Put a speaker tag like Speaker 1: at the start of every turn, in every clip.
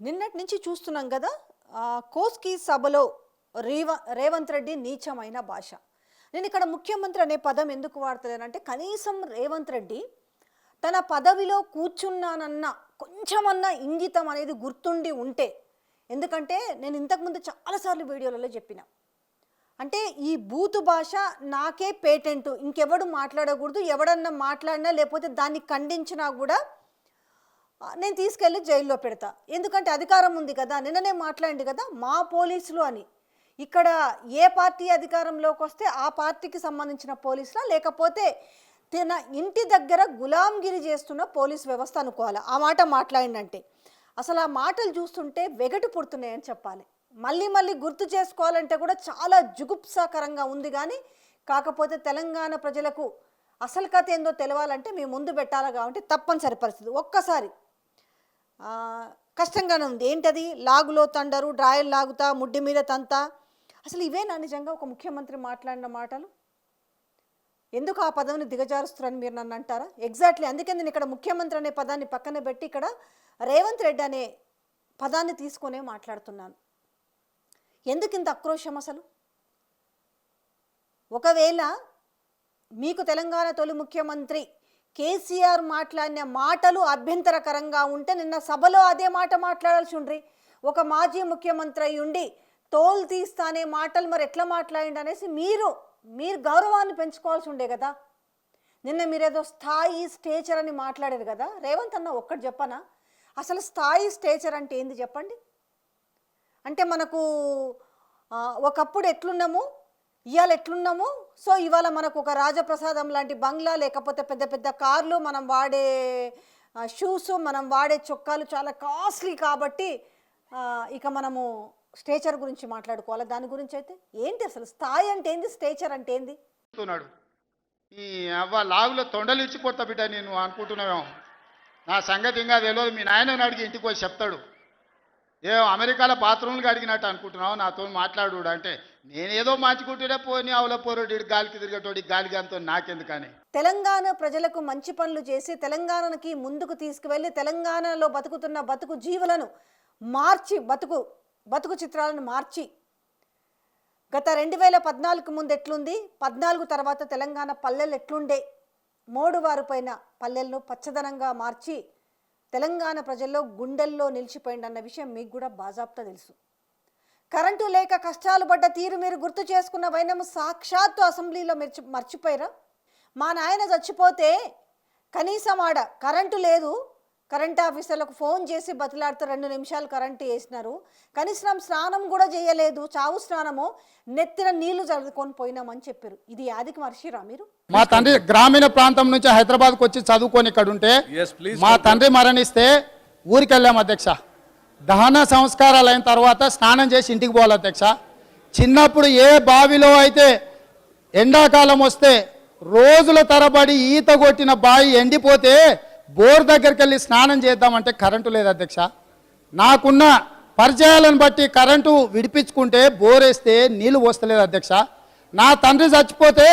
Speaker 1: నిన్నటి నుంచి చూస్తున్నాం కదా కోస్కి సభలో రేవ రేవంత్ రెడ్డి నీచమైన భాష. నేను ఇక్కడ ముఖ్యమంత్రి అనే పదం ఎందుకు వాడతలేనంటే కనీసం రేవంత్ రెడ్డి తన పదవిలో కూర్చున్నానన్న కొంచెమన్నా ఇంగితం అనేది గుర్తుండి ఉంటే ఎందుకంటే నేను ఇంతకుముందు చాలాసార్లు వీడియోలలో చెప్పిన. అంటే ఈ బూతు భాష నాకే పేటెంట్ ఇంకెవడు మాట్లాడకూడదు ఎవడన్నా మాట్లాడినా లేకపోతే దాన్ని ఖండించినా కూడా నేను తీసుకెళ్ళి జైల్లో పెడతా. ఎందుకంటే అధికారం ఉంది కదా నిన్ననే మాట్లాడింది కదా మా పోలీసులు అని. ఇక్కడ ఏ పార్టీ అధికారంలోకి వస్తే ఆ పార్టీకి సంబంధించిన పోలీసులా? లేకపోతే తన ఇంటి దగ్గర గులాంగిరి చేస్తున్న పోలీస్ వ్యవస్థ అనుకోవాలి? ఆ మాట మాట్లాడిందంటే. అసలు ఆ మాటలు చూస్తుంటే వెగటు పుడుతున్నాయని చెప్పాలి. మళ్ళీ మళ్ళీ గుర్తు చేసుకోవాలంటే కూడా చాలా జుగుప్సాకరంగా ఉంది కానీ కాకపోతే తెలంగాణ ప్రజలకు అసలు కథ ఏందో తెలవాలంటే మేము ముందు పెట్టాలి కాబట్టి తప్పనిసరి పరిస్థితి. ఒక్కసారి కష్టంగానే ఉంది ఏంటది? లాగులో తండరు డ్రాయల్ లాగుతా ముడ్డి మీద తంతా. అసలు ఇవేనా నిజంగా ఒక ముఖ్యమంత్రి మాట్లాడిన మాటలు? ఎందుకు ఆ పదవిని దిగజారుస్తున్నారని మీరు నన్ను అంటారా? ఎగ్జాక్ట్లీ అందుకే నేను ఇక్కడ ముఖ్యమంత్రి అనే పదాన్ని పక్కన పెట్టి ఇక్కడ రేవంత్ రెడ్డి అనే పదాన్ని తీసుకొనే మాట్లాడుతున్నాను. ఎందుకు ఇంత ఆక్రోశం అసలు? ఒకవేళ మీకు తెలంగాణ తొలి ముఖ్యమంత్రి కేసీఆర్ మాట్లాడిన మాటలు అభ్యంతరకరంగా ఉంటే నిన్న సభలో అదే మాట మాట్లాడాల్సి ఉండ్రి ఒక మాజీ ముఖ్యమంత్రి అయి ఉండి తోలు తీస్తానే మాటలు మరి ఎట్లా మాట్లాడండి అనేసి మీరు మీరు గౌరవాన్ని పెంచుకోవాల్సి ఉండే కదా. నిన్న మీరేదో స్థాయి స్టేచర్ అని మాట్లాడారు కదా. రేవంత్ అన్న ఒక్కటి చెప్పనా? అసలు స్థాయి స్టేచర్ అంటే ఏంది చెప్పండి? అంటే మనకు ఒకప్పుడు ఎట్లున్నాము? ఇవాళ ఎట్లున్నాము? సో ఇవాళ మనకు ఒక రాజప్రసాదం లాంటి బంగ్లా లేకపోతే పెద్ద పెద్ద కార్లు మనం వాడే షూస్ మనం వాడే చొక్కాలు చాలా కాస్ట్లీ కాబట్టి ఇక మనము స్టేచర్ గురించి మాట్లాడుకోవాలి? దాని గురించి అయితే ఏంటి అసలు? స్థాయి అంటే ఏంది? స్టేచర్ అంటే ఏంది?
Speaker 2: చెప్తున్నాడు. ఈ అవ్వ లాగులో తొండలు ఇచ్చి బిడ్డ నేను అనుకుంటున్నావేమో. నా సంగతి ఇంకా తెలియదు. మీ నాయనని అడిగి ఇంటికి పోయి చెప్తాడు. ఏ అమెరికాలో బాత్రూమ్లు అడిగినట్టు అనుకుంటున్నావు. నాతో మాట్లాడు అంటే నేనేదో మార్చుకుంటూనే పోని అవల పోరోడి గాలికి తిరిగేటోడి గాలికి నాకెందుకని?
Speaker 1: తెలంగాణ ప్రజలకు మంచి పనులు చేసి తెలంగాణకి ముందుకు తీసుకువెళ్ళి తెలంగాణలో బతుకుతున్న బతుకు జీవులను మార్చి బతుకు బతుకు చిత్రాలను మార్చి. గత రెండు వేల పద్నాలుగు ముందు ఎట్లుంది? పద్నాలుగు తర్వాత తెలంగాణ పల్లెలు ఎట్లుండే? మోడు వారిపైన పల్లెలను పచ్చదనంగా మార్చి తెలంగాణ ప్రజల్లో గుండెల్లో నిలిచిపోయిండన్న విషయం మీకు కూడా బాజాబ్తా తెలుసు. కరెంటు లేక కష్టాలు పడ్డ తీరు మీరు గుర్తు చేసుకున్న వైనము సాక్షాత్తు అసెంబ్లీలో మర్చి మర్చిపోయారా? మా నాయన చచ్చిపోతే కనీసం ఆడ కరెంటు లేదు. కరెంట్ ఆఫీసర్లకు ఫోన్ చేసి బతిలాడుతూ రెండు నిమిషాలు కరెంటు వేసినారు. కనీసం స్నానం కూడా చేయలేదు. చావు స్నానము నెత్తిన నీళ్ళు చదువుకొని పోయినామని చెప్పారు. ఇది యాదికి మర్చిరా మీరు?
Speaker 2: మా తండ్రి గ్రామీణ ప్రాంతం నుంచి హైదరాబాద్కి వచ్చి చదువుకొని ఇక్కడ ఉంటే మా తండ్రి మరణిస్తే ఊరికి వెళ్ళాం అధ్యక్ష. దహన సంస్కారాలు అయిన తర్వాత స్నానం చేసి ఇంటికి పోవాలి అధ్యక్ష. చిన్నప్పుడు ఏ బావిలో అయితే ఎండాకాలం వస్తే రోజుల తరబడి ఈత కొట్టిన బావి ఎండిపోతే బోర్ దగ్గరికి వెళ్ళి స్నానం చేద్దామంటే కరెంటు లేదు అధ్యక్ష. నాకున్న పరిచయాలను బట్టి కరెంటు విడిపించుకుంటే బోర్ వేస్తే నీళ్ళు పోస్తలేదు అధ్యక్ష. నా తండ్రి చచ్చిపోతే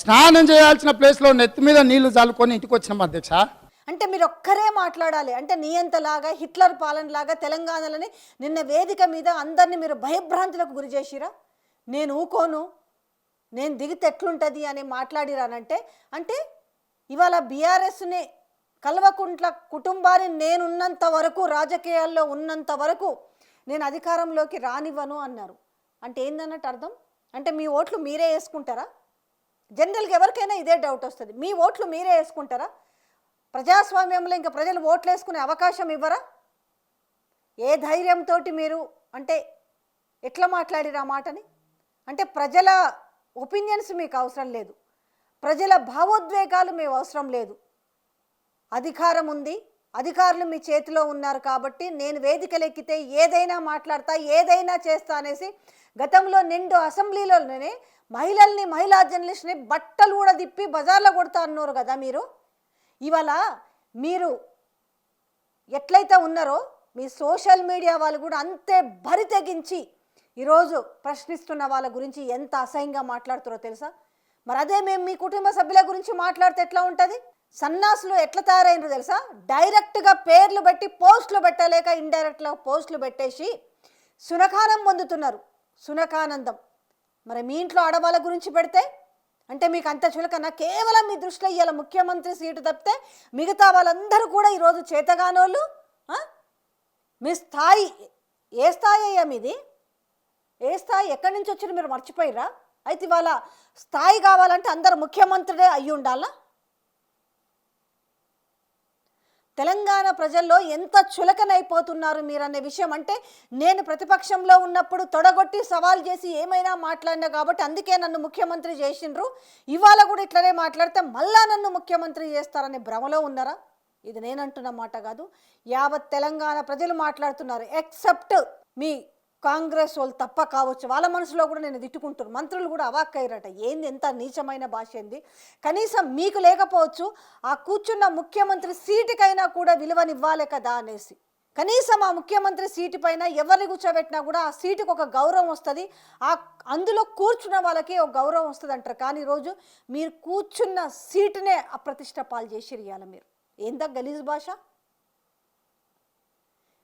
Speaker 2: స్నానం చేయాల్సిన ప్లేస్లో నెత్తి మీద నీళ్ళు చల్లుకొని ఇంటికి వచ్చినాం అధ్యక్ష.
Speaker 1: అంటే మీరు ఒక్కరే మాట్లాడాలి. అంటే నియంతలాగా హిట్లర్ పాలనలాగా తెలంగాణలోని నిన్న వేదిక మీద అందరినీ మీరు భయభ్రాంతులకు గురి చేసిరా? నేను ఊకోను. నేను దిగితే ఎట్లుంటుంది అని మాట్లాడిరానంటే అంటే ఇవాళ బీఆర్ఎస్ని కల్వకుంట్ల కుటుంబాన్ని నేనున్నంత వరకు రాజకీయాల్లో ఉన్నంత వరకు నేను అధికారంలోకి రానివ్వను అన్నారు. అంటే ఏందన్నట్టు అర్థం? అంటే మీ ఓట్లు మీరే వేసుకుంటారా? జనరల్గా ఎవరికైనా ఇదే డౌట్ వస్తుంది. మీ ఓట్లు మీరే వేసుకుంటారా? ప్రజాస్వామ్యంలో ఇంకా ప్రజలు ఓట్లు వేసుకునే అవకాశం ఇవ్వరా? ఏ ధైర్యంతో మీరు అంటే ఎట్లా మాట్లాడిరా మాటని? అంటే ప్రజల ఒపీనియన్స్ మీకు అవసరం లేదు. ప్రజల భావోద్వేగాలు మీకు అవసరం లేదు. అధికారం ఉంది. అధికారులు మీ చేతిలో ఉన్నారు కాబట్టి నేను వేదికలెక్కితే ఏదైనా మాట్లాడతా ఏదైనా చేస్తా అనేసి గతంలో నిండు అసెంబ్లీలోనే మహిళల్ని మహిళా జర్నలిస్ట్ని బట్టలు కూడా తిప్పి బజార్లో కొడతా అన్నారు కదా మీరు. ఇవాళ మీరు ఎట్లయితే ఉన్నారో మీ సోషల్ మీడియా వాళ్ళు కూడా అంతే బరి తెగించి ఈరోజు ప్రశ్నిస్తున్న వాళ్ళ గురించి ఎంత అసహ్యంగా మాట్లాడుతారో తెలుసా? మరి అదే మేము మీ కుటుంబ సభ్యుల గురించి మాట్లాడితే ఎట్లా ఉంటుంది? సన్నాసులు ఎట్లా తయారైనరు తెలుసా? డైరెక్ట్గా పేర్లు పెట్టి పోస్టులు పెట్టలేక ఇండైరెక్ట్గా పోస్టులు పెట్టేసి శునకానం పొందుతున్నారు. సునకానందం. మరి మీ ఇంట్లో ఆడవాళ్ళ గురించి పెడితే అంటే మీకు అంత చులకన కేవలం మీ దృష్టిలో ఇవాళ ముఖ్యమంత్రి సీటు తప్పితే మిగతా వాళ్ళందరూ కూడా ఈరోజు చేతగానోళ్ళు మీ స్థాయి ఏ స్థాయి అయ్యా మీది? ఏ స్థాయి? ఎక్కడి నుంచి వచ్చినా మీరు మర్చిపోయిరా అయితే ఇవాళ స్థాయి కావాలంటే అందరు ముఖ్యమంత్రుడే అయ్యి ఉండాలా తెలంగాణ ప్రజల్లో ఎంత చులకనైపోతున్నారు మీరనే విషయం అంటే నేను ప్రతిపక్షంలో ఉన్నప్పుడు తొడగొట్టి సవాల్ చేసి ఏమైనా మాట్లాడినా కాబట్టి అందుకే నన్ను ముఖ్యమంత్రి చేసిండ్రు. ఇవాళ కూడా ఇట్లనే మాట్లాడితే మళ్ళా నన్ను ముఖ్యమంత్రి చేస్తారనే భ్రమలో ఉన్నారా? ఇది నేనంటున్న మాట కాదు. యావత్ తెలంగాణ ప్రజలు మాట్లాడుతున్నారు ఎక్సెప్ట్ మీ కాంగ్రెస్ వాళ్ళు తప్ప కావచ్చు. వాళ్ళ మనసులో కూడా నేను తిట్టుకుంటున్నాను మంత్రులు కూడా అవాక్కయ్యారట ఏంది ఎంత నీచమైన భాష ఏంది? కనీసం మీకు లేకపోవచ్చు ఆ కూర్చున్న ముఖ్యమంత్రి సీటుకైనా కూడా విలువనివ్వాలి కదా అనేసి. కనీసం ఆ ముఖ్యమంత్రి సీటు పైన ఎవరిని కూర్చోబెట్టినా కూడా ఆ సీటుకు ఒక గౌరవం వస్తుంది. ఆ అందులో కూర్చున్న వాళ్ళకి ఒక గౌరవం వస్తుంది అంటారు. కానీ ఈరోజు మీరు కూర్చున్న సీటునే అప్రతిష్ట పాలు చేసి ఇవ్వాలి మీరు. ఏందా గలీజ్ భాష?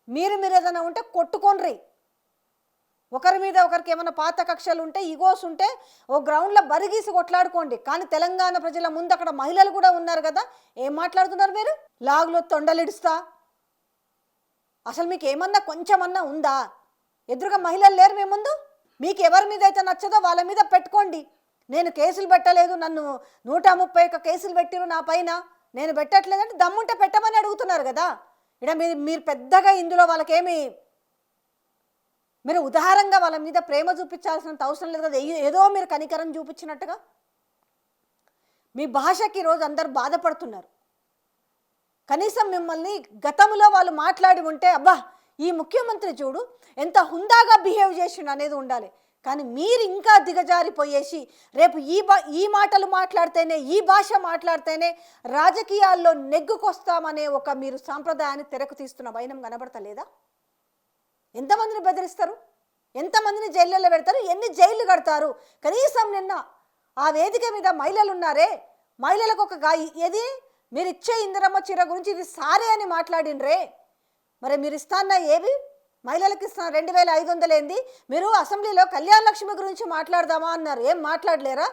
Speaker 1: మీరు మీరు ఏదైనా ఉంటే కొట్టుకోండి ఒకరి మీద ఒకరికి ఏమైనా పాత కక్షలు ఉంటే ఈగోస్ ఉంటే ఓ గ్రౌండ్లో బరిగీసి కొట్లాడుకోండి. కానీ తెలంగాణ ప్రజల ముందు అక్కడ మహిళలు కూడా ఉన్నారు కదా ఏం మాట్లాడుతున్నారు మీరు? లాగులో తొండలిడుస్తా. అసలు మీకు ఏమన్నా కొంచెమన్నా ఉందా? ఎదురుగా మహిళలు లేరు మీ ముందు? మీకు ఎవరి మీద అయితే నచ్చదో వాళ్ళ మీద పెట్టుకోండి. నేను కేసులు పెట్టలేదు నన్ను నూట ముప్పై ఒక్క కేసులు పెట్టిరు నా పైన. నేను పెట్టట్లేదంటే దమ్ముంటే పెట్టమని అడుగుతున్నారు కదా. ఇక్కడ మీరు మీరు పెద్దగా ఇందులో వాళ్ళకేమి మీరు ఉదాహరణగా వాళ్ళ మీద ప్రేమ చూపించాల్సినంత అవసరం లేదు కదా? ఏదో మీరు కనికరం చూపించినట్టుగా? మీ భాషకి ఈరోజు అందరు బాధపడుతున్నారు. కనీసం మిమ్మల్ని గతంలో వాళ్ళు మాట్లాడి ఉంటే అబ్బా ఈ ముఖ్యమంత్రి చూడు ఎంత హుందాగా బిహేవ్ చేసిండు అనేది ఉండాలి. కానీ మీరు ఇంకా దిగజారిపోయేసి రేపు ఈ బా ఈ మాటలు మాట్లాడితేనే ఈ భాష మాట్లాడితేనే రాజకీయాల్లో నెగ్గుకొస్తామనే ఒక మీరు సాంప్రదాయాన్ని తెరకు తీస్తున్న వైనం కనబడతలేదా? ఎంతమందిని బెదిరిస్తారు? ఎంతమందిని జైళ్ళలో పెడతారు? ఎన్ని జైళ్ళు కడతారు? కనీసం నిన్న ఆ వేదిక మీద మహిళలు ఉన్నారే మహిళలకు ఒక గాయి ఏది? మీరు ఇచ్చే ఇందిరమ్మ చీర గురించి ఇది సారే అని మాట్లాడినరే. మరి మీరు ఇస్తాన్న ఏవి? మహిళలకు ఇస్తున్న రెండు వేల ఐదు వందలు ఏంది? మీరు అసెంబ్లీలో కళ్యాణ లక్ష్మి గురించి మాట్లాడదామా అన్నారు. ఏం మాట్లాడలేరా?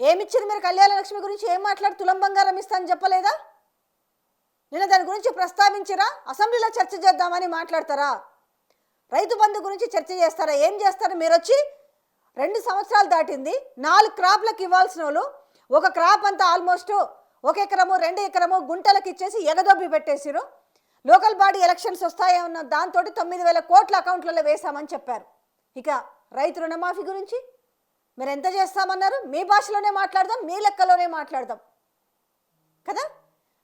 Speaker 1: ఏమిచ్చారు మీరు కళ్యాణ లక్ష్మి గురించి? ఏం మాట్లాడు తులం బంగారం ఇస్తా అని చెప్పలేదా? నిన్న దాని గురించి ప్రస్తావించిరా? అసెంబ్లీలో చర్చ చేద్దామని మాట్లాడతారా? రైతు బంధు గురించి చర్చ చేస్తారా? ఏం చేస్తారు? మీరు వచ్చి రెండు సంవత్సరాలు దాటింది. నాలుగు క్రాప్లకు ఇవ్వాల్సిన వాళ్ళు ఒక క్రాప్ అంతా ఆల్మోస్ట్ ఒక ఎకరము రెండు ఎకరము గుంటలకు ఇచ్చేసి ఎగదొబ్బి పెట్టేసిరు లోకల్ బాడీ ఎలక్షన్స్ వస్తాయన్న దాంతో తొమ్మిది వేల కోట్ల అకౌంట్లలో వేశామని చెప్పారు. ఇక రైతు రుణమాఫీ గురించి మీరు ఎంత చేస్తామన్నారు? మీ భాషలోనే మాట్లాడదాం మీ లెక్కలోనే మాట్లాడదాం. కదా?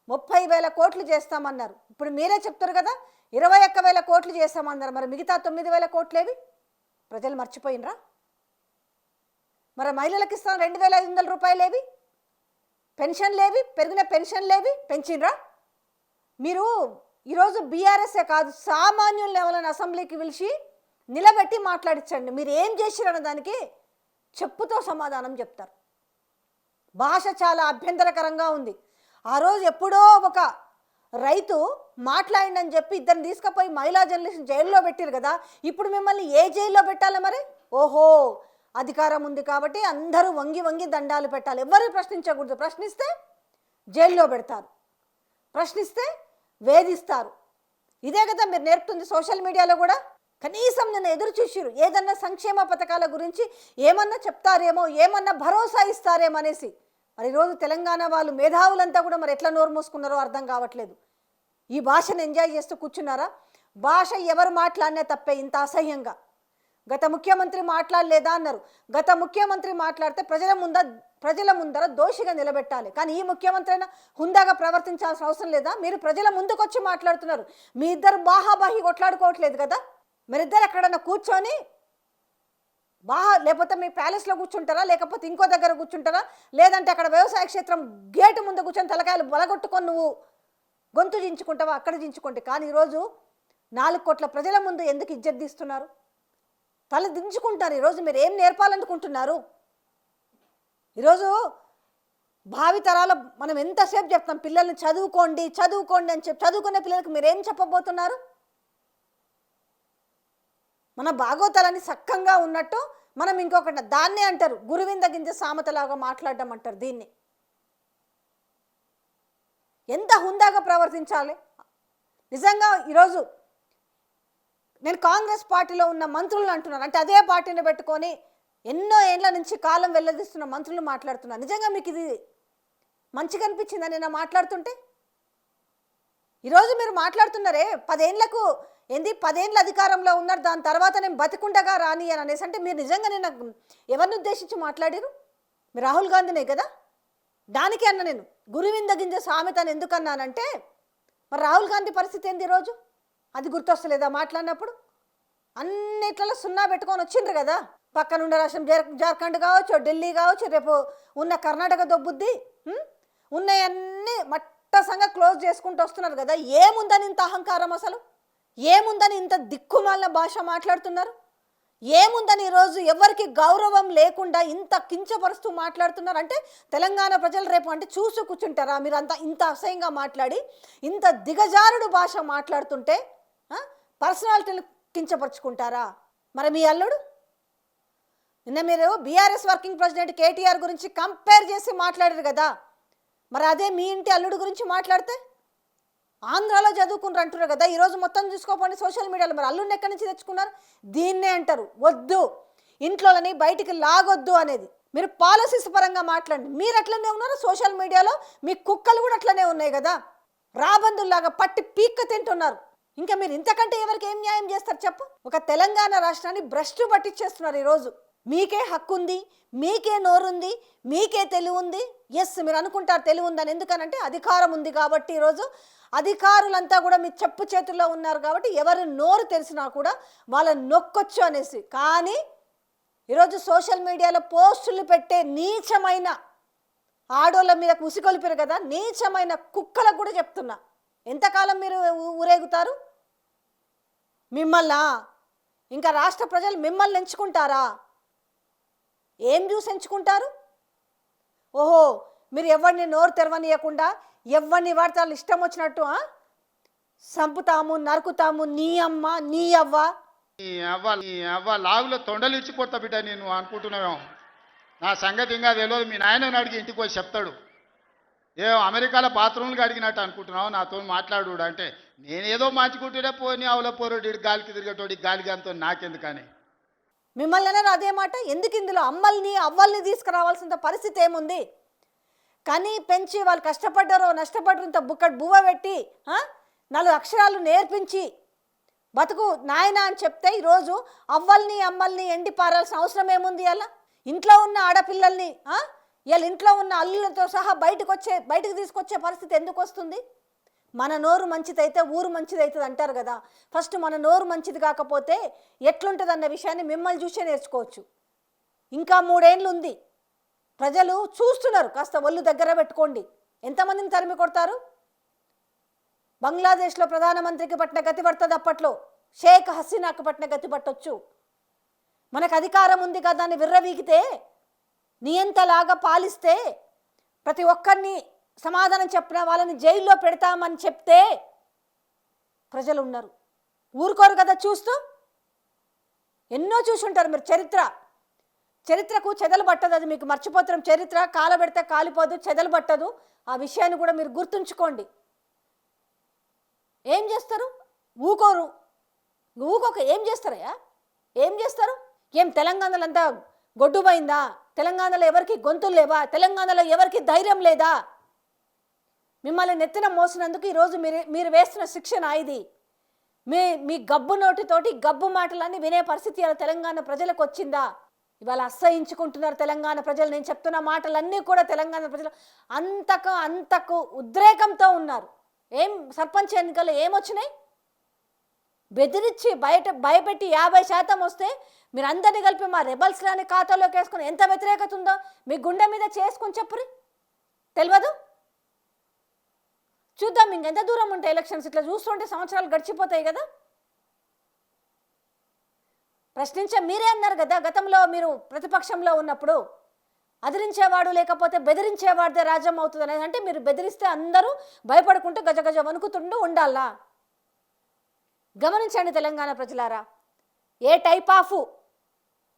Speaker 1: ముప్పై వేల కోట్లు చేస్తామన్నారు. ఇప్పుడు మీరే చెప్తారు కదా ఇరవై ఒక్క వేల కోట్లు చేస్తామన్నారు. మరి మిగతా తొమ్మిది వేల కోట్లేవి? ప్రజలు మర్చిపోయినరా? మరి మహిళలకు ఇస్తాం రెండు వేల ఐదు వందల రూపాయలేవి? పెన్షన్లేవి? పెరిగిన పెన్షన్లేవి? పెంచినరా? మీరు ఈరోజు బీఆర్ఎస్ఏ కాదు సామాన్యుల్ని ఎవరైనా అసెంబ్లీకి పిలిచి నిలబెట్టి మాట్లాడించండి మీరు ఏం చేసిరన్న దానికి చెప్పుతో సమాధానం చెప్తారు. భాష చాలా అభ్యంతరకరంగా ఉంది. ఆ రోజు ఎప్పుడో ఒక రైతు మాట్లాడిందని చెప్పి ఇద్దరిని తీసుకుపోయి మహిళా జర్నలిస్ట్ జైల్లో పెట్టారు కదా ఇప్పుడు మిమ్మల్ని ఏ జైల్లో పెట్టాలి మరి? ఓహో అధికారం ఉంది కాబట్టి అందరూ వంగి వంగి దండాలు పెట్టాలి. ఎవరు ప్రశ్నించకూడదు? ప్రశ్నిస్తే జైల్లో పెడతారు. ప్రశ్నిస్తే వేధిస్తారు. ఇదే కదా మీరు నేర్పుతుంది సోషల్ మీడియాలో కూడా. కనీసం నన్ను ఎదురు చూసిరు. ఏదన్నా సంక్షేమ పథకాల గురించి ఏమన్నా చెప్తారేమో ఏమన్నా భరోసా ఇస్తారేమో అనేసి. మరి ఈరోజు తెలంగాణ వాళ్ళు మేధావులంతా కూడా మరి ఎట్లా నోరు మూసుకున్నారో అర్థం కావట్లేదు. ఈ భాషను ఎంజాయ్ చేస్తూ కూర్చున్నారా? భాష ఎవరు మాట్లాడినా తప్పే ఇంత అసహ్యంగా. గత ముఖ్యమంత్రి మాట్లాడలేదా అన్నారు. గత ముఖ్యమంత్రి మాట్లాడితే ప్రజల ముంద ప్రజల ముందర దోషిగా నిలబెట్టాలి. కానీ ఈ ముఖ్యమంత్రి అయినా హుందాగా ప్రవర్తించాల్సిన అవసరం లేదా? మీరు ప్రజల ముందుకొచ్చి మాట్లాడుతున్నారు. మీ ఇద్దరు బాహాబాహి కొట్లాడుకోవట్లేదు కదా? మీరిద్దరు ఎక్కడన్నా కూర్చొని బాగా లేకపోతే మీ ప్యాలెస్లో కూర్చుంటారా? లేకపోతే ఇంకో దగ్గర కూర్చుంటారా? లేదంటే అక్కడ వ్యవసాయ క్షేత్రం గేటు ముందు కూర్చొని తలకాయలు బలగొట్టుకొని నువ్వు గొంతు దించుకుంటావా అక్కడ దించుకుంటే కానీ ఈరోజు నాలుగు కోట్ల ప్రజల ముందు ఎందుకు ఇజ్జత్ తీస్తున్నారు? తల దించుకుంటారు. ఈరోజు మీరు ఏం నేర్పాలనుకుంటున్నారు? ఈరోజు భావితరాల మనం ఎంతసేపు చెప్తాం పిల్లల్ని చదువుకోండి చదువుకోండి అని చెప్పి చదువుకునే పిల్లలకి మీరేం చెప్పబోతున్నారు? మన భాగోతాలని సక్కంగా ఉన్నట్టు మనం ఇంకొకటి దాన్నే అంటారు. గురువింద గింజ సామెతలాగా మాట్లాడడం అంటారు దీన్ని. ఎంత హుందాగా ప్రవర్తించాలి? నిజంగా ఈరోజు నేను కాంగ్రెస్ పార్టీలో ఉన్న మంత్రులను అంటున్నాను. అంటే అదే పార్టీని పెట్టుకొని ఎన్నో ఏండ్ల నుంచి కాలం వెళ్ళదీస్తున్న మంత్రులు మాట్లాడుతున్నారు. నిజంగా మీకు ఇది మంచిగా అనిపించిందా? నేను మాట్లాడుతుంటే? ఈరోజు మీరు మాట్లాడుతున్నారే? పదేళ్ళకు ఏంది? పదేండ్ల అధికారంలో ఉన్నారు దాని తర్వాత నేను బతికుండగా రాని అని అనేసి. అంటే మీరు నిజంగా నేను ఎవరిని ఉద్దేశించి మాట్లాడారు మీరు రాహుల్ గాంధీనే కదా? దానికి అన్న నేను. గురువింద గింజ సామెతను ఎందుకన్నానంటే ఎందుకు అన్నానంటే మరి రాహుల్ గాంధీ పరిస్థితి ఏంది ఈరోజు? అది గుర్తొస్తలేదా మాట్లాడినప్పుడు? అన్నిట్లలో సున్నా పెట్టుకొని వచ్చిండ్రు కదా? పక్కనుండే రాష్ట్రం జార్ జార్ఖండ్ కావచ్చు ఢిల్లీ కావచ్చు రేపు ఉన్న కర్ణాటక దొబ్బుద్ది ఉన్నాయన్నీ మట్టసంగా క్లోజ్ చేసుకుంటూ వస్తున్నారు కదా? ఏముందని ఇంత అహంకారం అసలు? ఏముందని ఇంత దిక్కుమాలిన భాష మాట్లాడుతున్నారు? ఏముందని ఈరోజు ఎవరికి గౌరవం లేకుండా ఇంత కించపరుస్తూ మాట్లాడుతున్నారు? అంటే తెలంగాణ ప్రజలు రేపు అంటే చూసి కూర్చుంటారా? మీరు అంత ఇంత అసహ్యంగా మాట్లాడి ఇంత దిగజారుడు భాష మాట్లాడుతుంటే పర్సనాలిటీని కించపరుచుకుంటారా? మరి మీ అల్లుడు? నిన్న మీరు బీఆర్ఎస్ వర్కింగ్ ప్రెసిడెంట్ కేటీఆర్ గురించి కంపేర్ చేసి మాట్లాడారు కదా. మరి అదే మీ ఇంటి అల్లుడు గురించి మాట్లాడితే? ఆంధ్రాలో చదువుకున్నారు అంటున్నారు కదా ఈరోజు మొత్తం చూసుకోపోండి సోషల్ మీడియాలో. మరి అల్లుడిని ఎక్కడి నుంచి తెచ్చుకున్నారు? దీన్నే అంటారు. వద్దు. ఇంట్లోని బయటికి లాగొద్దు అనేది. మీరు పాలసీస్ పరంగా మాట్లాడండి. మీరు అట్లనే ఉన్నారు సోషల్ మీడియాలో? మీ కుక్కలు కూడా అట్లనే ఉన్నాయి కదా. రాబందుల్లాగా పట్టి పీక్క తింటున్నారు. ఇంకా మీరు ఇంతకంటే ఎవరికి ఏం న్యాయం చేస్తారు చెప్పు? ఒక తెలంగాణ రాష్ట్రాన్ని భ్రష్టు పట్టించేస్తున్నారు ఈరోజు. మీకే హక్కు ఉంది మీకే నోరుంది మీకే తెలివి ఉంది ఎస్ మీరు అనుకుంటారు తెలివి ఉందని. ఎందుకనంటే అధికారం ఉంది కాబట్టి ఈరోజు అధికారులంతా కూడా మీ చెప్పు చేతుల్లో ఉన్నారు కాబట్టి ఎవరు నోరు తెలిసినా కూడా వాళ్ళని నొక్కొచ్చు అనేసి. కానీ ఈరోజు సోషల్ మీడియాలో పోస్టులు పెట్టే నీచమైన ఆడోళ్ళ మీద ఉసిగొలిపారు కదా నీచమైన కుక్కలకు కూడా చెప్తున్నా. ఎంతకాలం మీరు ఊరేగుతారు? మిమ్మల్నా? ఇంకా రాష్ట్ర ప్రజలు మిమ్మల్ని ఎంచుకుంటారా? ఏం చూసి ఎంచుకుంటారు? ఓహో మీరు ఎవరిని నోరు తెరవనియకుండా ఎవరిని వాడితే వాళ్ళు ఇష్టం వచ్చినట్టు చంపుతాము సంపుతాము నరుకుతాము నీ అమ్మ నీ అవ్వ.
Speaker 2: నీ అవ్వ నీ అవ్వ లాగులో తొండలు ఇచ్చి కొడతా బిడ్డ నేను అనుకుంటున్నావేమో. నా సంగతి ఇంకా తెలియదు మీ నాయనని అడిగి ఇంటికి పోయి చెప్తాడు. ఏ అమెరికాలో బాత్రూమ్లు అడిగినట్టు అనుకుంటున్నావు నాతో మాట్లాడు అంటే నేనేదో మార్చుకుంటూనే పోయి ఆవుల పోరడు గాలికి తిరిగేటోడి గాలికి అంతా నాకెందుకని.
Speaker 1: మిమ్మల్ని అన్నారు అదే మాట. ఎందుకు ఇందులో అమ్మల్ని అవ్వల్ని తీసుకురావాల్సిన పరిస్థితి ఏముంది? కానీ పెంచి వాళ్ళు కష్టపడ్డారో నష్టపడ్డారో బుక్కడు బువ్వ పెట్టి నాలుగు అక్షరాలు నేర్పించి బతుకు నాయన అని చెప్తే ఈరోజు అవ్వల్ని అమ్మల్ని ఎండి పారాల్సిన అవసరం ఏముంది అలా ఇంట్లో ఉన్న ఆడపిల్లల్ని వీళ్ళ ఇంట్లో ఉన్న అల్లులతో సహా బయటకు వచ్చే బయటకు తీసుకొచ్చే పరిస్థితి ఎందుకు వస్తుంది? మన నోరు మంచిదైతే ఊరు మంచిదవుతుంది అంటారు కదా. ఫస్ట్ మన నోరు మంచిది కాకపోతే ఎట్లుంటుంది అన్న విషయాన్ని మిమ్మల్ని చూసే నేర్చుకోవచ్చు. ఇంకా మూడేళ్ళు ఉంది ప్రజలు చూస్తున్నారు. కాస్త ఒళ్ళు దగ్గర పెట్టుకోండి. ఎంతమందిని తరిమి కొడతారు? బంగ్లాదేశ్లో ప్రధానమంత్రికి పట్టిన గతి పడుతుంది అప్పట్లో. షేక్ హసీనాకు పట్టిన గతి పట్టొచ్చు. మనకు అధికారం ఉంది కదా దాన్ని విర్రవీగితే నియంతలాగా పాలిస్తే ప్రతి ఒక్కరిని సమాధానం చెప్పిన వాళ్ళని జైల్లో పెడతామని చెప్తే ప్రజలు ఉన్నారు ఊరుకోరు కదా చూస్తూ? ఎన్నో చూసుంటారు మీరు. చరిత్ర. చరిత్రకు చెదలు పట్టదు అది మీకు మర్చిపోతాం చరిత్ర కాలబెడితే కాలిపోదు చెదలు పట్టదు. ఆ విషయాన్ని కూడా మీరు గుర్తుంచుకోండి. ఏం చేస్తారు? ఊకోరు. ఊకోక. ఏం చేస్తారయ్యా? ఏం చేస్తారు? ఏం తెలంగాణలో అంతా గొడ్డుపోయిందా తెలంగాణలో ఎవరికి గొంతులు లేవా? తెలంగాణలో ఎవరికి ధైర్యం లేదా? మిమ్మల్ని నెత్తిన మోసినందుకు ఈరోజు మీరు మీరు వేస్తున్న శిక్షణ ఇది. మీ మీ గబ్బు నోటితోటి గబ్బు మాటలన్నీ వినే పరిస్థితి అలా తెలంగాణ ప్రజలకు వచ్చిందా? ఇవాళ అసహించుకుంటున్నారు తెలంగాణ ప్రజలు. నేను చెప్తున్న మాటలన్నీ కూడా తెలంగాణ ప్రజలు అంతకు అంతకు ఉద్రేకంతో ఉన్నారు. ఏం సర్పంచ్ ఎన్నికలు ఏమొచ్చినాయి? బెదిరించి బయట భయపెట్టి యాభై శాతం వస్తే మీరు అందరినీ కలిపి మా రెబల్స్ రాని ఖాతాలోకి వేసుకుని ఎంత వ్యతిరేకత ఉందో మీ గుండె మీద చేసుకుని చెప్పురి. తెలియదు? చూద్దాం ఇంకెంత దూరం ఉంటాయి ఎలక్షన్స్ ఇట్లా చూస్తుంటే సంవత్సరాలు గడిచిపోతాయి కదా? ప్రశ్నించే మీరే అన్నారు కదా గతంలో మీరు ప్రతిపక్షంలో ఉన్నప్పుడు అదిరించేవాడు లేకపోతే బెదిరించేవాడిదే రాజ్యం అవుతుంది అనేది. అంటే మీరు బెదిరిస్తే అందరూ భయపడుకుంటూ గజ గజ వణుకుతుంటూ ఉండాలా? గమనించండి తెలంగాణ ప్రజలారా ఏ టైప్ ఆఫ్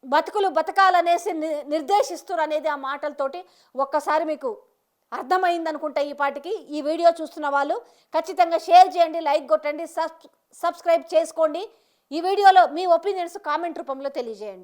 Speaker 1: బతుకులు బతకాలనేసి ని- అనేది ఆ మాటలతోటి ఒక్కసారి మీకు అర్థమైంది అనుకుంటా ఈ పాటికి. ఈ వీడియో చూస్తున్న వాళ్ళు ఖచ్చితంగా షేర్ చేయండి లైక్ కొట్టండి సబ్ సబ్స్క్రైబ్ చేసుకోండి. ఈ వీడియోలో మీ ఒపీనియన్స్ కామెంట్ రూపంలో తెలియజేయండి.